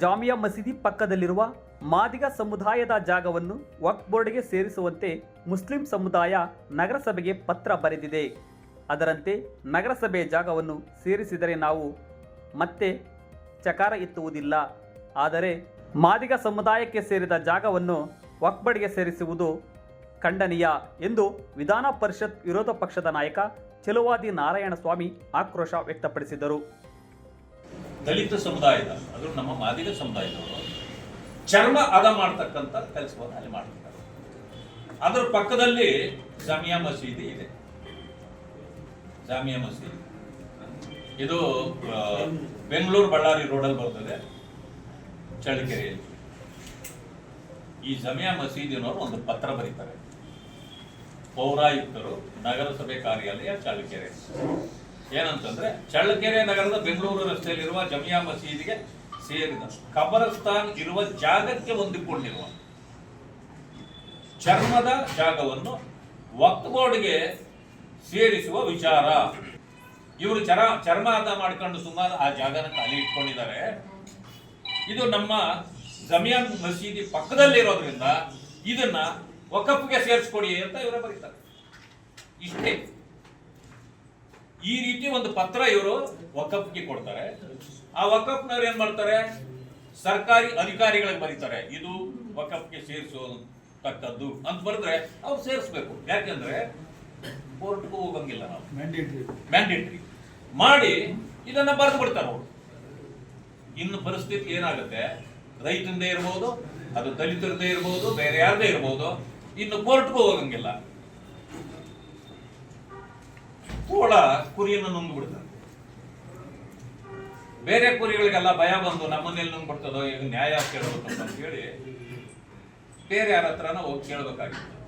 ಜಾಮಿಯಾ ಮಸೀದಿ ಪಕ್ಕದಲ್ಲಿರುವ ಮಾದಿಗ ಸಮುದಾಯದ ಜಾಗವನ್ನು ವಕ್ಫ್ ಬೋರ್ಡ್ಗೆ ಸೇರಿಸುವಂತೆ ಮುಸ್ಲಿಂ ಸಮುದಾಯ ನಗರಸಭೆಗೆ ಪತ್ರ ಬರೆದಿದೆ. ಅದರಂತೆ ನಗರಸಭೆ ಜಾಗವನ್ನು ಸೇರಿಸಿದರೆ ನಾವು ಮತ್ತೆ ಚಕಾರ ಎತ್ತುವುದಿಲ್ಲ. ಆದರೆ ಮಾದಿಗ ಸಮುದಾಯಕ್ಕೆ ಸೇರಿದ ಜಾಗವನ್ನು ವಕ್ಬಡ್ಗೆ ಸೇರಿಸುವುದು ಖಂಡನೀಯ ಎಂದು ವಿಧಾನ ಪರಿಷತ್ ವಿರೋಧ ಪಕ್ಷದ ನಾಯಕ ಚೆಲುವಾದಿ ನಾರಾಯಣಸ್ವಾಮಿ ಆಕ್ರೋಶ ವ್ಯಕ್ತಪಡಿಸಿದರು. ದಲಿತ ಸಮುದಾಯದ, ಅದು ನಮ್ಮ ಮಾದಿಗ ಸಮುದಾಯದವರು. ಚರ್ಮ ಅದ ಮಾಡ್ತಕ್ಕಂಥ ಕೆಲಸವನ್ನು ಅಲ್ಲಿ ಮಾಡ್ತಾರೆ ಅದರ ಪಕ್ಕದಲ್ಲಿ ಜಾಮಿಯಾ ಮಸೀದಿ ಇದೆ. ಜಾಮಿಯಾ ಮಸೀದಿ. ಇದು ಬೆಂಗಳೂರು ಬಳ್ಳಾರಿ ರೋಡಲ್ಲಿ ಬರ್ತದೆ ಚಳ್ಳಕೆರೆಯಲ್ಲಿ ಈ ಜಮಿಯಾ ಮಸೀದಿನವರು ಒಂದು ಪತ್ರ ಬರೀತಾರೆ. ಪೌರಾಯುಕ್ತರು ನಗರಸಭೆ ಕಾರ್ಯಾಲಯ, ಚಳ್ಳಕೆರೆ. ಏನಂತಂದ್ರೆ ಚಳ್ಳಕೆರೆ ನಗರದ ಬೆಂಗಳೂರು ರಸ್ತೆಯಲ್ಲಿರುವ ಜಮಿಯಾ ಮಸೀದಿಗೆ ಸೇರಿದ ಕಬರಸ್ತಾನ್ ಇರುವ ಜಾಗಕ್ಕೆ ಹೊಂದಿಕೊಂಡಿರುವ ಚರ್ಮದ ಜಾಗವನ್ನು ವಕ್ಫ್ ಸೇರಿಸುವ ವಿಚಾರ. ಇವರು ಚರ ಚರ್ಮ ಹದ ಮಾಡ್ಕೊಂಡು ಸುಮಾರು ಆ ಜಾಗನ ಖಾಲಿ ಇಟ್ಕೊಂಡಿದ್ದಾರೆ. ಇದು ನಮ್ಮ ಜಮಿಯಾನ್ ಮಸೀದಿ ಪಕ್ಕದಲ್ಲಿರೋದ್ರಿಂದ ಇದನ್ನ ವಕಪ್ಗೆ ಸೇರಿಸ್ಕೊಡಿ ಅಂತ ಇವರೇ ಬರೀತಾರೆ. ಇಷ್ಟೇ. ಈ ರೀತಿ ಒಂದು ಪತ್ರ ಇವರು ವಕಫ್ಗೆ ಕೊಡ್ತಾರೆ. ಆ ವಕಫ್ನವ್ರು ಏನ್ ಮಾಡ್ತಾರೆ? ಸರ್ಕಾರಿ ಅಧಿಕಾರಿಗಳಿಗೆ ಬರೀತಾರೆ. ಇದು ವಕಫ್ಗೆ ಸೇರಿಸೋತಕ್ಕದ್ದು ಅಂತ ಬರೆದ್ರೆ ಅವ್ರು ಸೇರಿಸ್ಬೇಕು. ಯಾಕೆಂದ್ರೆ ಕೋರ್ಟ್ಗೂ ಹೋಗಂಗಿಲ್ಲ ನಾವು. ಮ್ಯಾಂಡೇಟ್ರಿ ಮಾಡಿ ಇದನ್ನ ಬರೆದು ಬಿಡ್ತಾರೆ ಅವರು. ಇನ್ನು ಪರಿಸ್ಥಿತಿ ಏನಾಗುತ್ತೆ? ರೈತಂದೇ ಇರ್ಬೋದು ಅದು ದಲಿತರದೇ ಇರ್ಬೋದು ಬೇರೆ ಯಾರದೇ ಇರ್ಬೋದು ಇನ್ನು ಕೋರ್ಟ್ಗೂ ಹೋಗಂಗಿಲ್ಲ. ತೋಳ ಕುರಿಯನ್ನು ನುಂಗು ಬೇರೆ ಕುರಿಗಳಿಗೆಲ್ಲ ಭಯ ಬಂದು ನಮ್ಮನ್ನೆಲ್ಲಿ ನುಂಗ್ಬಿಡ್ತದೋ, ಈಗ ನ್ಯಾಯ ಕೇಳಬೇಕು ಅಂತ ಹೇಳಿ ಬೇರೆ ಯಾರ ಹತ್ರನ ಹೋಗಿ ಕೇಳಬೇಕಾಗಿತ್ತು.